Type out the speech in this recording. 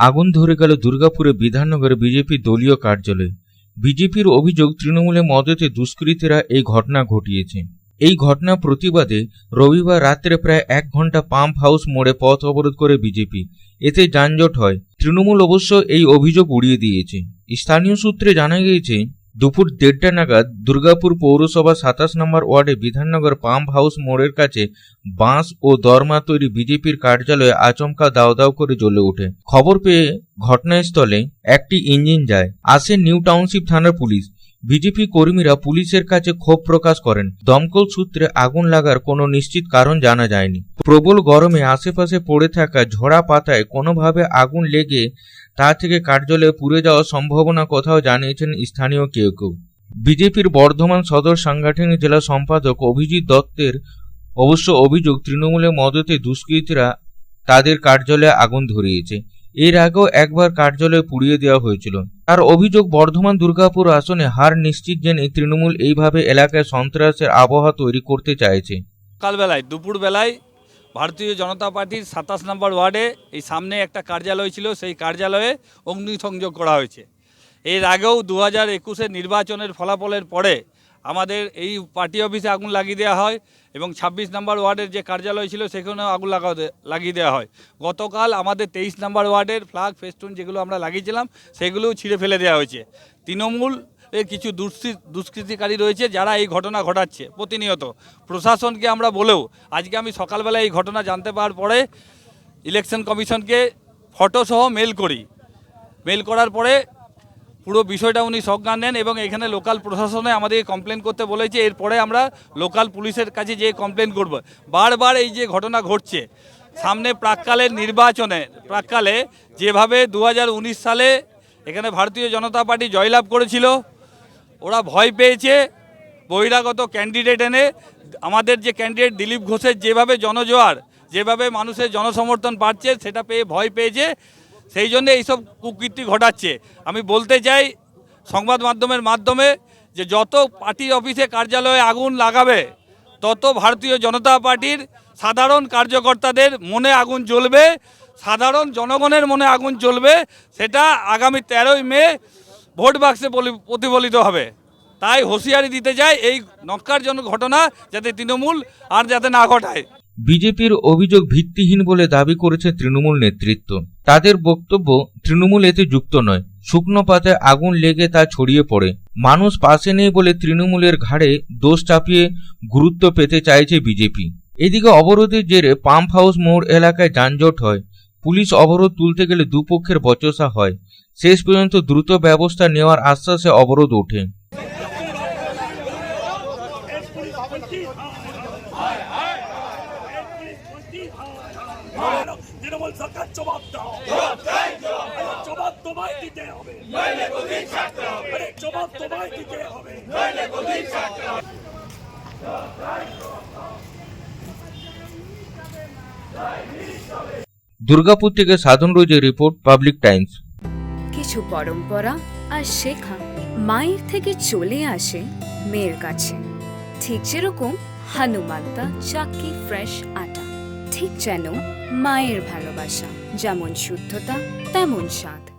আগুন ধরে গেল দুর্গাপুরে বিধাননগরে বিজেপি দলীয় কার্যালয়ে। বিজেপির অভিযোগ তৃণমূলে মদতে দুষ্কৃতীরা এই ঘটনা ঘটিয়েছে। এই ঘটনা প্রতিবাদে রবিবার রাত্রে প্রায় এক ঘণ্টা পাম্প হাউস মোড়ে পথ অবরোধ করে বিজেপি। এতে যানজট হয়। তৃণমূল অবশ্য এই অভিযোগ উড়িয়ে দিয়েছে। স্থানীয় সূত্রে জানা গিয়েছে দুপুর দেড়টা নাগাদ দুর্গাপুর পৌরসভা সাতাশ নম্বর ওয়ার্ডে বিধাননগর পাম্প হাউস মোড়ের কাছে বাঁশ ও দরমা তৈরি বিজেপির কার্যালয়ে আচমকা দাও দাও করে জ্বলে ওঠে। খবর পেয়ে ঘটনাস্থলে একটি ইঞ্জিন যায়। আসে নিউ টাউনশিপ থানার পুলিশ। বিজেপি কর্মীরা পুলিশের কাছে ক্ষোভ প্রকাশ করেন। দমকল সূত্রে আগুন লাগার কোনো নিশ্চিত কারণ জানা যায়নি। প্রবল গরমে আশেপাশে পড়ে থাকা ঝরা পাতায় কোনোভাবে আগুন লেগে তা থেকে কার্যালয়ে পুড়ে যাওয়ার সম্ভাবনা কোথাও জানিয়েছেন স্থানীয় কেউ কেউ। বিজেপির বর্ধমান সদর সাংগঠনিক জেলা সম্পাদক অভিজিৎ দত্তের অবশ্য অভিযোগ, তৃণমূলের মদতে দুষ্কৃতীরা তাদের কার্যালয়ে আগুন ধরিয়েছে। এর আগেও একবার কার্যালয় পুড়িয়ে দেওয়া হয়েছিল। তার অভিযোগ, বর্ধমান দুর্গাপুর আসনে হার নিশ্চিত জেনে তৃণমূল এইভাবে এলাকায় সন্ত্রাসের আবহাওয়া তৈরি করতে চাইছে। সকালবেলায় দুপুরবেলায় ভারতীয় জনতা পার্টির সাতাশ নম্বর ওয়ার্ডে এই সামনে একটা কার্যালয় ছিল, সেই কার্যালয়ে অগ্নিসংযোগ করা হয়েছে। এর আগেও দু হাজার একুশের নির্বাচনের ফলাফলের পরে আমাদের এই পার্টি অফিসে আগুন লাগিয়ে দেওয়া হয় এবং ছাব্বিশ নম্বর ওয়ার্ডের যে কার্যালয় ছিল সেখানেও আগুন লাগা লাগিয়ে দেওয়া হয়। গতকাল আমাদের তেইশ নম্বর ওয়ার্ডের ফ্লাগ, ফেস্টুন যেগুলো আমরা লাগিয়েছিলাম, সেগুলোও ছিঁড়ে ফেলে দেওয়া হয়েছে। তৃণমূল এর কিছু দুষ্কৃ দুষ্কৃতিকারী রয়েছে যারা এই ঘটনা ঘটাচ্ছে, প্রতিনিয়ত। প্রশাসনকে আমরা বলেও, আজকে আমি সকালবেলা এই ঘটনা জানতে পারার পরে ইলেকশন কমিশনকে ফটোসহ মেল করি। মেল করার পরে পুরো বিষয়টা উনি সজ্ঞান নেন এবং এখানে লোকাল প্রশাসনে আমাদের কমপ্লেন করতে বলেছে, এরপরে আমরা লোকাল পুলিশের কাছে যেয়ে কমপ্লেন করব। বারবার এই যে ঘটনা ঘটছে, সামনে প্রাককালের নির্বাচনে, প্রাককালে যেভাবে দু হাজার উনিশ সালে এখানে ভারতীয় জনতা পার্টি জয়লাভ করেছিল, ওরা ভয় পেয়েছে, বহিরাগত ক্যান্ডিডেট এনে আমাদের যে ক্যান্ডিডেট দিলীপ ঘোষের যেভাবে জনজোয়ার, যেভাবে মানুষের জনসমর্থন বাড়ছে, সেটা পেয়ে ভয় পেয়েছে। সেই জন্য এইসব কুকীর্তি ঘটাচ্ছে। আমি বলতে চাই সংবাদ মাধ্যমের মাধ্যমে যে যত পার্টি অফিসে কার্যালয়ে আগুন লাগাবে, তত ভারতীয় জনতা পার্টির সাধারণ কার্যকর্তাদের মনে আগুন জ্বলবে, সাধারণ জনগণের মনে আগুন জ্বলবে, সেটা আগামী তেরোই মে ভোট বাক্সে প্রতিফলিত হবে। তাই হুঁশিয়ারি দিতে চাই এই নক্কারজনক ঘটনা যাতে তৃণমূল আর যাতে না ঘটায়। বিজেপির অভিযোগ ভিত্তিহীন বলে দাবি করেছে তৃণমূল নেতৃত্ব। তাদের বক্তব্য, তৃণমূল এতে যুক্ত নয়। শুকনো পাতায় আগুন লেগে তা ছড়িয়ে পড়ে। মানুষ পাশে নেই বলে তৃণমূলের ঘাড়ে দোষ চাপিয়ে গুরুত্ব পেতে চাইছে বিজেপি। এদিকে অবরোধের জেরে পাম্প হাউস মোড় এলাকায় যানজট হয়। পুলিশ অবরোধ তুলতে গেলে দুপক্ষের বচসা হয়। শেষ পর্যন্ত দ্রুত ব্যবস্থা নেওয়ার আশ্বাসে অবরোধ ওঠে। তৃণমূল সরকার জবাব দাও। জবাব তোমায় দিতে হবে। জবাব তোমায় দিতে হবে। দুর্গাপুর থেকে সাধন রোজের রিপোর্ট পাবলিক টাইমস। কিছু পরম্পরা আর শেখা মায়ের থেকে চলে আসে মেয়ের কাছে। ঠিক যেরকম হানুমান্তা চাকি ফ্রেশ আটা ঠিক যেন মায়ের ভালোবাসা যেমন শুদ্ধতা তেমন স্বাদ।